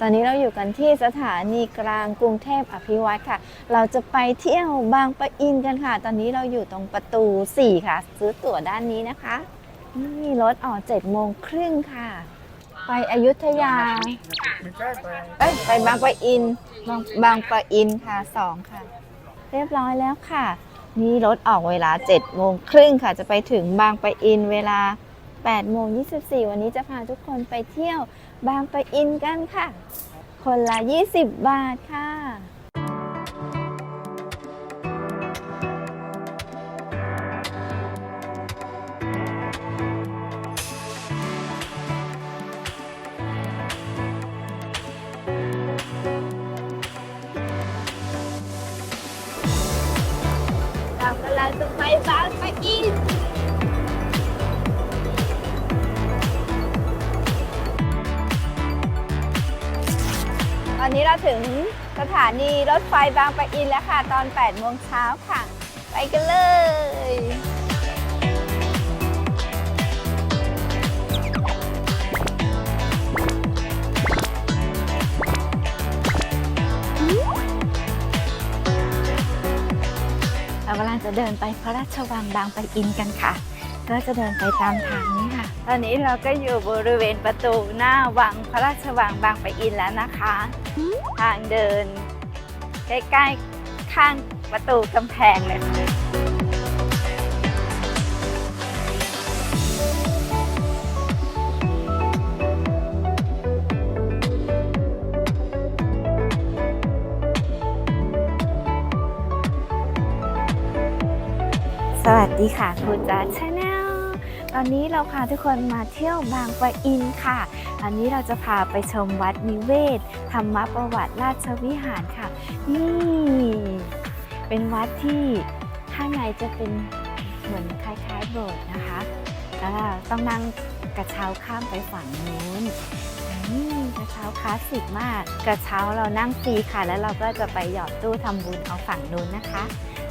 ตอนนี้เราอยู่กันที่สถานีกลางกรุงเทพอภิวัตค่ะ เราจะไปเที่ยวบางปะอินกันค่ะ ตอนนี้เราอยู่ตรงประตู 4 ค่ะ ซื้อตั๋วด้านนี้นะคะ นี่รถออก7โมงครึ่งค่ะ ไปอยุธยา เอ้ย ไปบางปะอิน บางบางปะอินค่ะสองค่ะ เรียบร้อยแล้วค่ะ นี่รถออกเวลา7โมงครึ่งค่ะ จะไปถึงบางปะอินเวลา8โมง24 วันนี้จะพาทุกคนไปเที่ยวบางปะอินกันค่ะ คนละ 20 บาทค่ะ เรากำลังจะไปบางปะอินตอนนี้เราถึงสถานีรถไฟบางปะอินแล้วค่ะ ตอน8โมงเช้าค่ะ ไปกันเลย จะเดินไปพระราชวังบางปะอินกันค่ะ ก็จะเดินไปตามทางนี้ค่ะ ตอนนี้เราก็อยู่บริเวณประตูหน้าวังพระราชวังบางปะอินแล้วนะคะ ทางเดิน ใกล้ๆข้างประตูกำแพงเลย ดีค่ะคุณจ๋าชาแนลตอนนี้เราพาทุกคนมาเที่ยวบางปะอินค่ะอันนี้เราจะพาไปชมวัดนิเวศ ธรรมประวัติราชวิหารค่ะ นี่เป็นวัดที่ข้างในจะเป็นเหมือนคล้ายๆโบสถ์นะคะ แล้วต้องนั่งกระเช้าข้ามไปฝั่งนู้นนี่กระเช้าคลาสสิกมาก กระเช้าเรานั่งฟรีค่ะ แล้วเราก็จะไปหยอดตู้ทำบุญเอาฝั่งนู้นนะคะ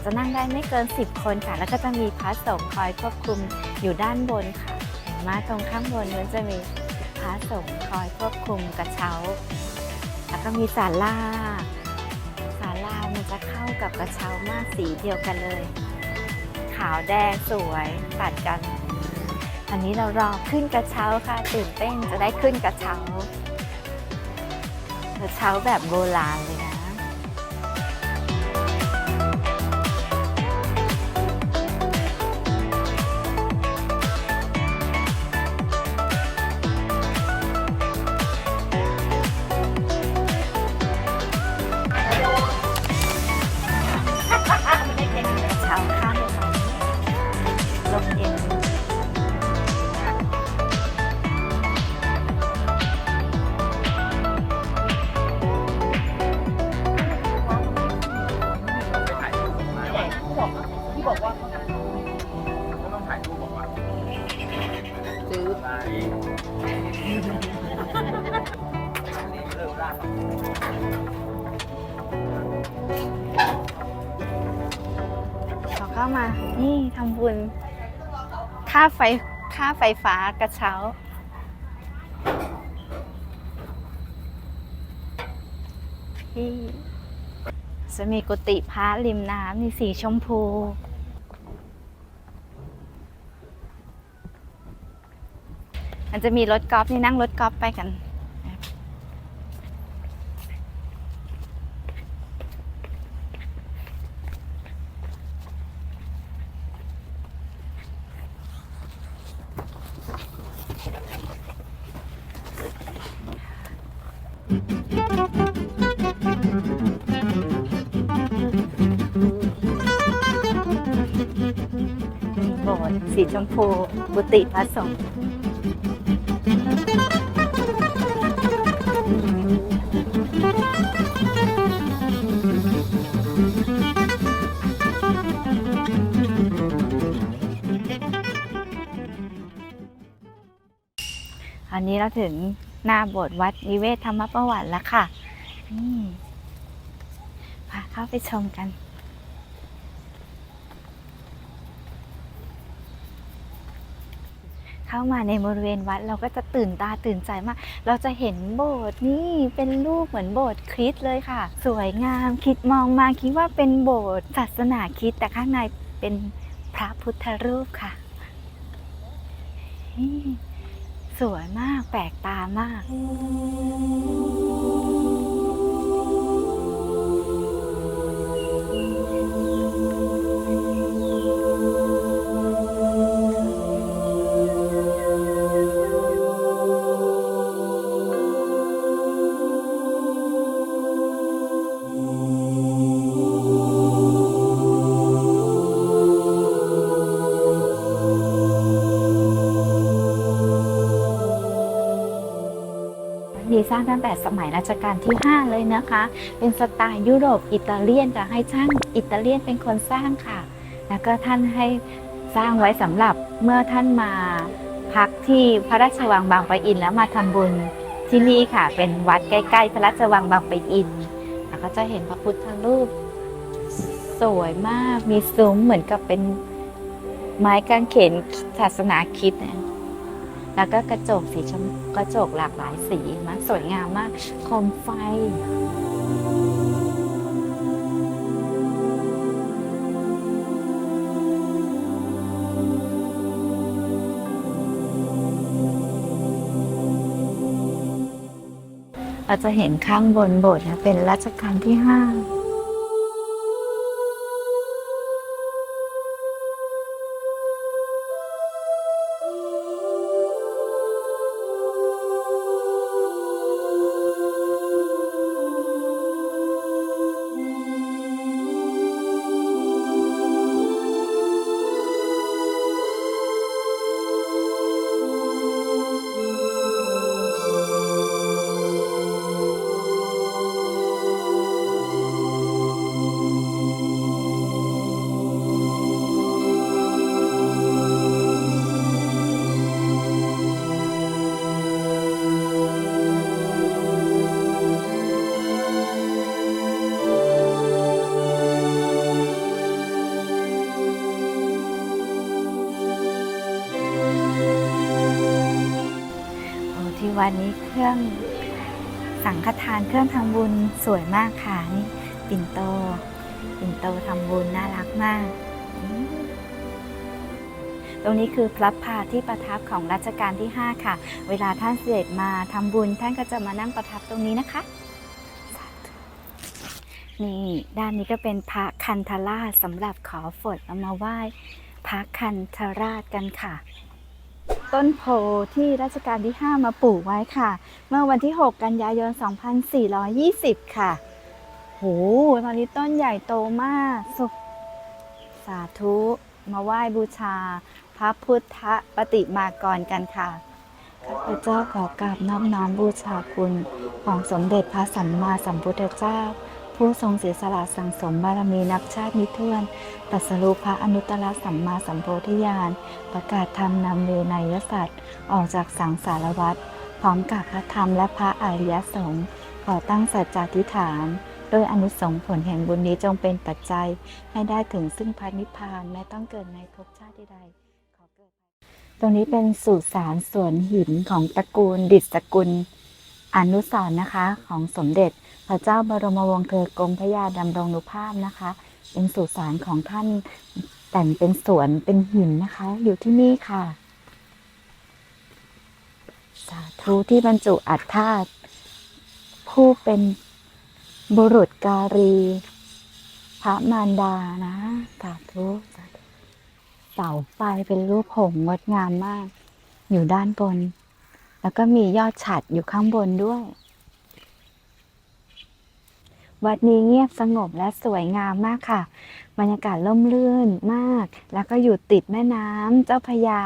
จะนั่งได้ไม่เกิน 10 คนค่ะ แล้วก็จะมีพระสงฆ์คอยควบคุมอยู่ด้านบนค่ะเห็นมาตรงข้างบนนู้นจะมีพระสงฆ์คอยควบคุมกระเช้า แล้วก็มีศาลาศาลามันจะเข้ากับกระเช้ามากสีเดียวกันเลย ขาวแดงสวยตัดกัน อันนี้เรารอขึ้นกระเช้าค่ะตื่นเต้นจะได้ขึ้นกระเช้ากระเช้าแบบโบราณเลยนะ เขาเข้ามา นี่ทำบุญ ค่าไฟ ค่าไฟฟ้ากระเช้าที่ จะมีกุฏิพระริมน้ำนี่สีชมพูมันจะมีรถกอล์ฟนี่นั่งรถกอล์ฟไปกัน ชมพูบุติพระสงฆ์อันนี้เราถึงหน้าโบสถ์วัดนิเวศธรรมประวัติแล้วค่ะพาเข้าไปชมกัน เข้ามาในบริเวณวัดเราก็จะตื่นตาตื่นใจมาก เราจะเห็นโบสถ์นี่เป็นรูปเหมือนโบสถ์คริสต์เลยค่ะ สวยงามคิดมองมาคิดว่าเป็นโบสถ์ศาสนาคริสต์แต่ข้างในเป็นพระพุทธรูปค่ะสวยมากแปลกตามาก ร้างตั้งแต่สมัยรัชกาลที่ 5 เลยนะคะ เป็นสไตล์ยุโรปอิตาเลียนจะให้ช่างอิตาเลียนเป็นคนสร้างค่ะ แล้วก็ท่านให้สร้างไว้สำหรับเมื่อท่านมาพักที่พระราชวังบางปะอินแล้วมาทำบุญที่นี่ค่ะ เป็นวัดใกล้ๆ พระราชวังบางปะอินแล้วก็จะเห็นพระพุทธรูป สวยมากมีซุ้มเหมือนกับเป็นไม้กางเขนศาสนาคิดนะ แล้วก็กระจกสีชมกระจกหลากหลายสีมากสวยงามมากโคมไฟเราจะเห็นข้างบนโบสถ์นะเป็นรัชกาลที่ห้า รื่อง สังฆทานเครื่องทำบุญสวยมากค่ะนี่ปิ่นโต ปิ่นโตทำบุญน่ารักมาก ตรงนี้คือพระพาที่ประทับของรัชกาลที่ 5 ค่ะ เวลาท่านเสด็จมาทำบุญท่านก็จะมานั่งประทับตรงนี้นะคะนี่ด้านนี้ก็เป็นพระคันธราชสำหรับขอฝนเอามาไหว้พระคันธราชกันค่ะ ต้นโพที่รัชกาลที่ 5 มาปลูกไว้ค่ะ เมื่อวันที่ 6 กันยายน 2420 ค่ะโหตอนนี้ต้นใหญ่โตมากสุสาธุ มาไหว้บูชา พระพุทธปฏิมากรกันค่ะข้าพเจ้าขอกราบน้อมน้อมบูชาคุณของสมเด็จพระสัมมาสัมพุทธเจ้า ผู้ทรงเสียสละสั่งสมบารมีนับชาตินิทวนตัสรูพระอนุตตรสัมมาสัมโพธิญาณ ประกาศธรรมนำเวนยสัตว์ ออกจากสังสารวัฏพร้อมกับพระธรรมและพระอริยสงฆ์ขอตั้งสัจจาธิฐาน โดยอนุสงผลแห่งบุญนี้จงเป็นปัจจัย ให้ได้ถึงซึ่งพระนิพพานแม้ต้องเกิดในภพชาติใดๆขอเกิดตรงนี้เป็นสุสานสวนหินของตระกูลดิษกุล อนุสรณ์นะคะ ของสมเด็จพระเจ้าบรมวงศ์เธอกรมพระยาดำรงนุภาพนะคะ เป็นสุสานของท่านแต่งเป็นสวนเป็นหินนะคะ อยู่ที่นี่ค่ะ สาธุที่บรรจุอัฐธาตุผู้เป็นบุรุษการี พระมารดานะ สาธุสาธุเสาไฟเป็นรูปหงส์งดงามมาก อยู่ด้านบน แล้วก็มียอดฉัดอยู่ข้างบนด้วย วัดนี้เงียบสงบและสวยงามมากค่ะ บรรยากาศร่มรื่นมาก แล้วก็อยู่ติดแม่น้ำเจ้าพยา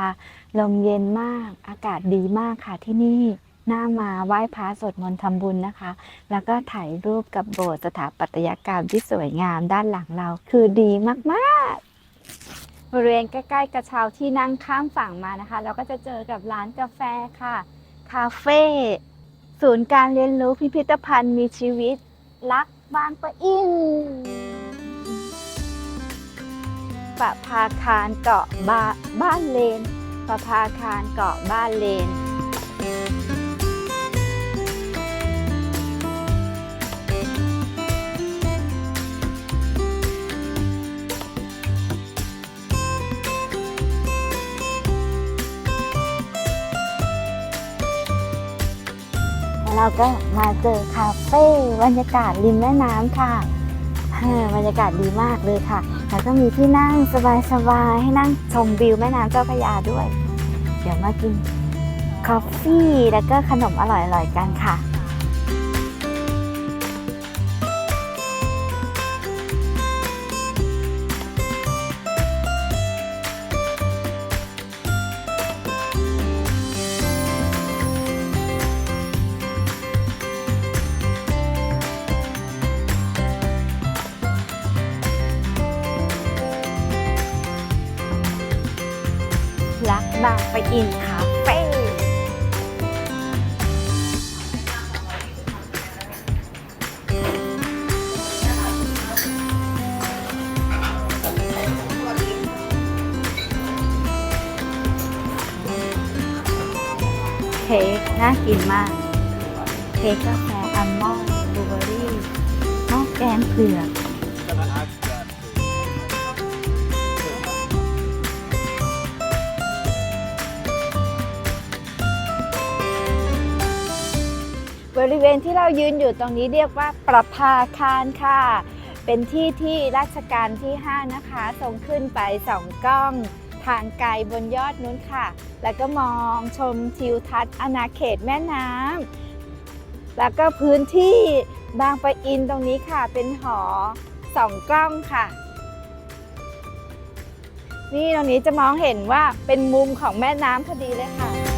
ลมเย็นมาก อากาศดีมากค่ะที่นี่น่ามาไหว้พระสวดมนต์ทำบุญนะคะ แล้วก็ถ่ายรูปกับโบสถ์สถาปัตยกรรมที่สวยงามด้านหลังเราคือดีมากๆ บริเวณใกล้ๆกระเช้าที่นั่งข้ามฝั่งมานะคะ เราก็จะเจอกับร้านกาแฟค่ะ คาเฟ่ศูนย์การเรียนรู้พิพิธภัณฑ์มีชีวิต รักบางปะอินประภาคารเกาะบาบ้านเลนประภาคารเกาะบ้านเลน เราก็มาเจอคาเฟ่บรรยากาศริมแม่น้ำค่ะบรรยากาศดีมากเลยค่ะ แล้วก็มีที่นั่งสบายๆให้นั่งชมวิวแม่น้ำเจ้าพระยาด้วย เดี๋ยวมากินกาแฟแล้วก็ขนมอร่อยๆกันค่ะ อินคาเฟ่เค้กน่ากินมาก เค้กกาแฟอัลมอนด์บลูเบอรี่หม้อแกงเผือก บริเวณที่เรายืนอยู่ตรงนี้เรียกว่าประภาคารค่ะ เป็นที่ที่ราชการที่ 5 นะคะทรงขึ้นไปสองกล้องทางไกลบนยอดนู้นค่ะ แล้วก็มองชมทิวทัศน์อาณาเขตแม่น้ำแล้วก็พื้นที่บางปะอินตรงนี้ค่ะ เป็นหอสองกล้องค่ะ นี่ตรงนี้จะมองเห็นว่าเป็นมุมของแม่น้ำพอดีเลยค่ะ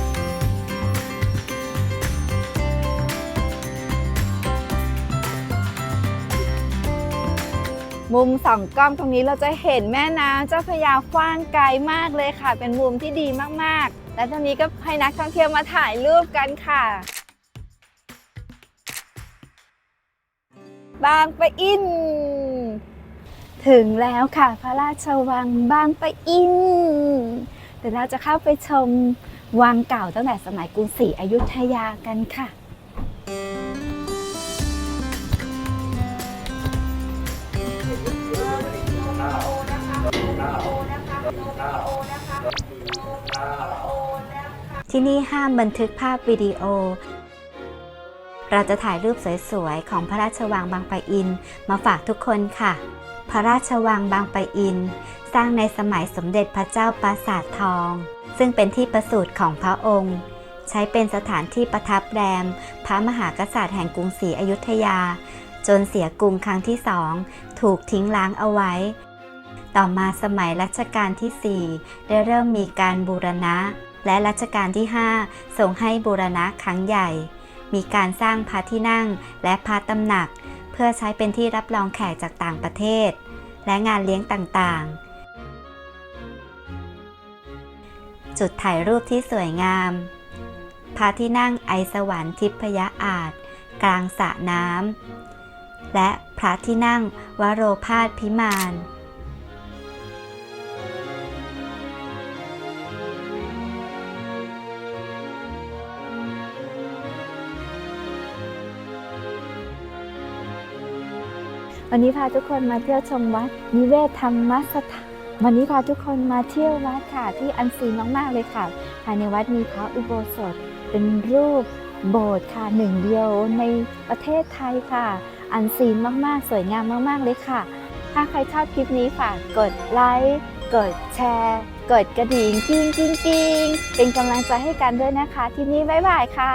มุมสองกล้องตรงนี้เราจะเห็นแม่น้ำเจ้าพระยากว้างไกลมากเลยค่ะ เป็นมุมที่ดีมากๆ และตรงนี้ก็ให้นักท่องเที่ยวมาถ่ายรูปกันค่ะบางปะอิน ถึงแล้วค่ะ พระราชวังบางปะอิน เดี๋ยวเราจะเข้าไปชมวังเก่าตั้งแต่สมัยกรุงศรีอยุธยากันค่ะ ที่นี่ห้ามบันทึกภาพวิดีโอ เราจะถ่ายรูปสวยๆ ของพระราชวังบางปะอิน มาฝากทุกคนค่ะ พระราชวังบางปะอิน สร้างในสมัยสมเด็จพระเจ้าปราสาททอง ซึ่งเป็นที่ประสูติของพระองค์ ใช้เป็นสถานที่ประทับแรม พระมหากษัตริย์แห่งกรุงศรีอยุธยา จนเสียกรุงครั้งที่สองถูกทิ้งล้างเอาไว้ ต่อมาสมัยรัชกาลที่ 4 ได้เริ่มมีการบูรณะ และรัชกาลที่5ส่งให้บูรณะครั้งใหญ่ มีการสร้างพระที่นั่งและพระตำหนัก เพื่อใช้เป็นที่รับรองแขกจากต่างประเทศ และงานเลี้ยงต่างๆ จุดถ่ายรูปที่สวยงาม พระที่นั่งไอสวรรค์ทิพยอาจ กลางสระน้ำและพระที่นั่งวโรพาสพิมาน วันนี้พาทุกคนมาเที่ยวชมวัดนิเวศธรรมสถานวันนี้พาทุกคนมาเที่ยววัดค่ะที่อันซีนมากๆเลยค่ะ ภายในวัดมีพระอุโบสถ เป็นรูปโบสถ์ค่ะหนึ่งเดียวในประเทศไทยค่ะ อันซีนมากๆ สวยงามมากๆเลยค่ะ ถ้าใครชอบคลิปนี้ฝากกดไลค์กดแชร์กดกระดิ่งกิ้งกิ้งกิ้งเป็นกำลังใจให้กันด้วยนะคะ ที่นี่บ๊ายบายค่ะ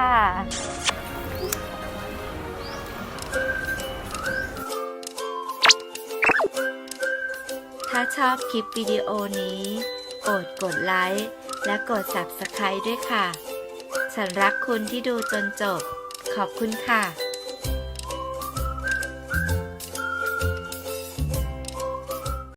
ถ้าชอบคลิปวิดีโอนี้โปรดกดไลค์และกด Subscribe ด้วยค่ะ ฉันรักคุณที่ดูจนจบ ขอบคุณค่ะ